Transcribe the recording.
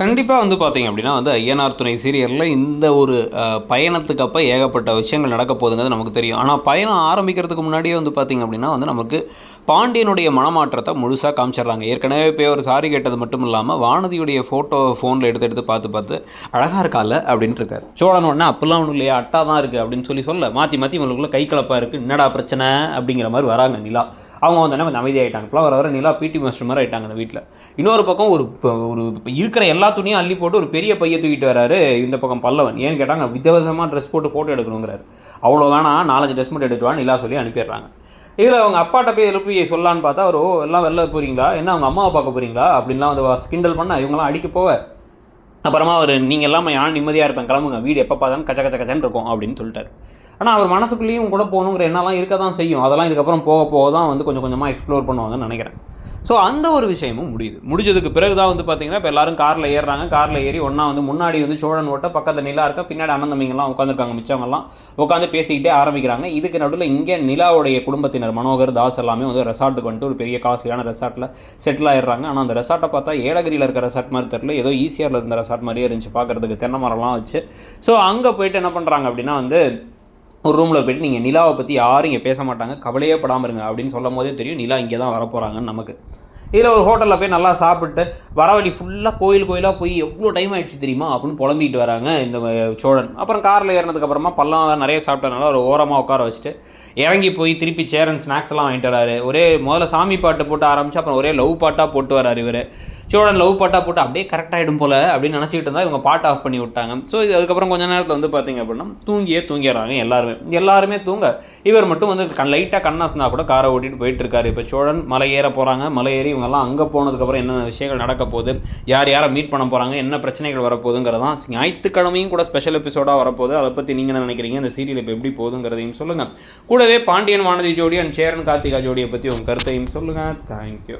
கண்டிப்பாக வந்து பார்த்தீங்க அப்படின்னா வந்து ஐயனார் துணை சீரியலில் இந்த ஒரு பயணத்துக்கு அப்போ ஏகப்பட்ட விஷயங்கள் நடக்க போகுதுங்கிறது நமக்கு தெரியும். ஆனால் பயணம் ஆரம்பிக்கிறதுக்கு முன்னாடியே வந்து பார்த்தீங்க அப்படின்னா வந்து நமக்கு பாண்டியனுடைய மனமாற்றத்தை முழுசாக காமிச்சிடுறாங்க. ஏற்கனவே போய் ஒரு சாரி கேட்டது மட்டும் இல்லாமல் வானதியுடைய ஃபோட்டோ ஃபோனில் எடுத்து எடுத்து பார்த்து பார்த்து அழகாக இருக்கால? அப்படின்ட்டு இருக்கார். சோழன் உடனே அப்போல்லாம் ஒன்றும் இல்லையா அட்டா தான் இருக்குது அப்படின்னு சொல்லி சொல்ல மாற்றி மாற்றி இவங்களுக்குள்ள கை கலப்பாக இருக்குது என்னடா பிரச்சனை? அப்படிங்கிற மாதிரி வராங்க நிலா. அவங்க வந்து என்ன கொஞ்சம் அமைதியாகிட்டாங்க இப்போலாம் வர வர நிலா பிடி மாஸ்டர் மாதிரி ஆகிட்டாங்க அந்த வீட்டில் இன்னொரு பக்கம் ஒரு ஒரு இருக்கிற எல்லா எல்லா துணியும் அள்ளி போட்டு ஒரு பெரிய பையை தூக்கிட்டு வராரு இந்த பக்கம் பல்லவன். ஏன்னு கேட்டாங்க வித்தியாசமாக ட்ரெஸ் போட்டு ஃபோட்டோ எடுக்கணுங்கிறாரு. அவ்வளோ வேணாம் நாலஞ்சு ட்ரெஸ் மட்டும் எடுத்துட்டு வா சொல்லி அனுப்பிடுறாங்க. இதில் அவங்க அப்பாட்ட போய் எழுப்பி சொல்லான்னு பார்த்தா அவர் ஓ எல்லாம் வெளில போகிறீங்களா என்ன அவங்க அம்மாவை பார்க்க போகிறீங்களா அப்படின்லாம் வந்து கிண்டல் பண்ண இவங்கெல்லாம் அடிக்க போவ அப்புறமா அவர் நீங்கள் எல்லாம் யான் நிம்மதியாக இருப்பேன். கிளம்புங்க. வீடு எப்போ பார்த்தாலும் கச்ச கச்ச கச்சன்னு இருக்கும் அப்படின்னு சொல்லிட்டாரு. ஆனால் அவர் மனசுக்குள்ளேயும் கூட போகணுங்கிற எண்ணெல்லாம் இருக்க தான் செய்யும். அதெல்லாம் இதுக்கப்புறம் போக போக தான் வந்து கொஞ்சம் கொஞ்சமாக எக்ஸ்ப்ளோர் பண்ணுவாங்கன்னு நினைக்கிறேன். ஸோ அந்த ஒரு விஷயமும் முடியுது. முடிஞ்சதுக்கு பிறகு தான் வந்து பார்த்தீங்கன்னா இப்போ எல்லாரும் காரில் ஏறுறாங்க. காரில் ஏறி ஒன்றா வந்து முன்னாடி வந்து சோழன் ஓட்ட பக்கத்தில் நிலா இருக்க பின்னாடி அனந்தமிங்கெல்லாம் உட்காந்துருக்காங்க மிச்சவங்கெல்லாம். உட்காந்து பேசிக்கிட்டே ஆரம்பிக்கிறாங்க. இதுக்கு நடுவில் இங்கே நிலாவுடைய குடும்பத்தினர் மனோகர் தாஸ் எல்லாமே வந்து ரெசார்ட்டுக்கு வந்துட்டு ஒரு பெரிய காஸ்ட்லியான ரெசார்ட்டில் செட்டில் ஆயிடுறாங்க. ஆனால் அந்த ரெசார்ட்டை பார்த்தா ஏலகிரியில் இருக்க ரெசார்ட் மாதிரி தெரியல. ஏதோ ஈஸியாக இருந்த ரெசார்ட் மாதிரியே இருந்துச்சு. பார்க்குறதுக்கு தென்னை மரம்லாம் வச்சு. ஸோ அங்கே போயிட்டு என்ன பண்ணுறாங்க அப்படின்னா வந்து ஒரு ரூமில் போயிட்டு நீங்கள் நிலாவை பற்றி யாரும் இங்கே பேச மாட்டாங்க. கவலையே படாமல் இருங்க அப்படின்னு சொல்லும் போதே தெரியும். நிலா இங்கே தான் வரப்போகிறாங்கன்னு நமக்கு. இதில் ஒரு ஹோட்டலில் போய் நல்லா சாப்பிட்டு வர வழி ஃபுல்லாக கோயில் கோயிலாக போய் எவ்வளோ டைம் ஆயிடுச்சு தெரியுமா? அப்படின்னு புலம்பிட்டு வராங்க இந்த சோழன். அப்புறம் காரில் ஏறினதுக்கப்புறமா பள்ளம் நிறைய சாப்பிட்டனால ஒரு ஓரமாக உட்கார வச்சுட்டு இறங்கி போய் திருப்பி சேரன் ஸ்நாக்ஸ்லாம் ஸ்நாக்ஸ் எல்லாம் வாங்கிட்டு வராரு. ஒரே முதல்ல சாமி பாட்டு போட்டு ஆரம்பிச்சு அப்புறம் ஒரே லவ் பாட்டாக போட்டு வராரு இவர். சோழன் லவ் பாட்டாக போட்டு அப்படியே கரெக்டாகிடும் போல அப்படின்னு நினச்சிக்கிட்டு இருந்தால் இவங்க பாட்டு ஆஃப் பண்ணி விட்டாங்க. ஸோ இது அதுக்கப்புறம் கொஞ்ச நேரத்தில் வந்து பார்த்தீங்க அப்படின்னா தூங்கியே தூங்கிடுறாங்க எல்லாருமே. எல்லாருமே தூங்க. இவர் மட்டும் வந்து கண் லைட்டாக கண்ணாசினா கூட காரை ஓட்டிட்டு போயிட்டு இருக்காரு. இப்போ சோழன் மலை ஏற போகிறாங்க மலை ஏறி இவங்கெல்லாம் அங்கே போனதுக்கப்புறம் என்னென்ன விஷயங்கள் நடக்க போகுது யார் யாரை மீட் பண்ண போகிறாங்க என்ன பிரச்சனைகள் வரப்போகுதுங்கிறதான் ஞாயிற்றுக்கிழமையும் கூட ஸ்பெஷல் எபிசோடாக வரப்போகுது. அதை பற்றி நீங்கள் என்ன நினைக்கிறீங்க? இந்த சீரியல் இப்போ எப்படி போகுதுங்கிறதையும் சொல்லுங்கள் கூடவே பாண்டியன் வானதி ஜோடி அண்ட் சேரன் கார்த்திகா ஜோடியை பற்றி உங்கள் கருத்தையும் சொல்லுங்கள் தேங்க்யூ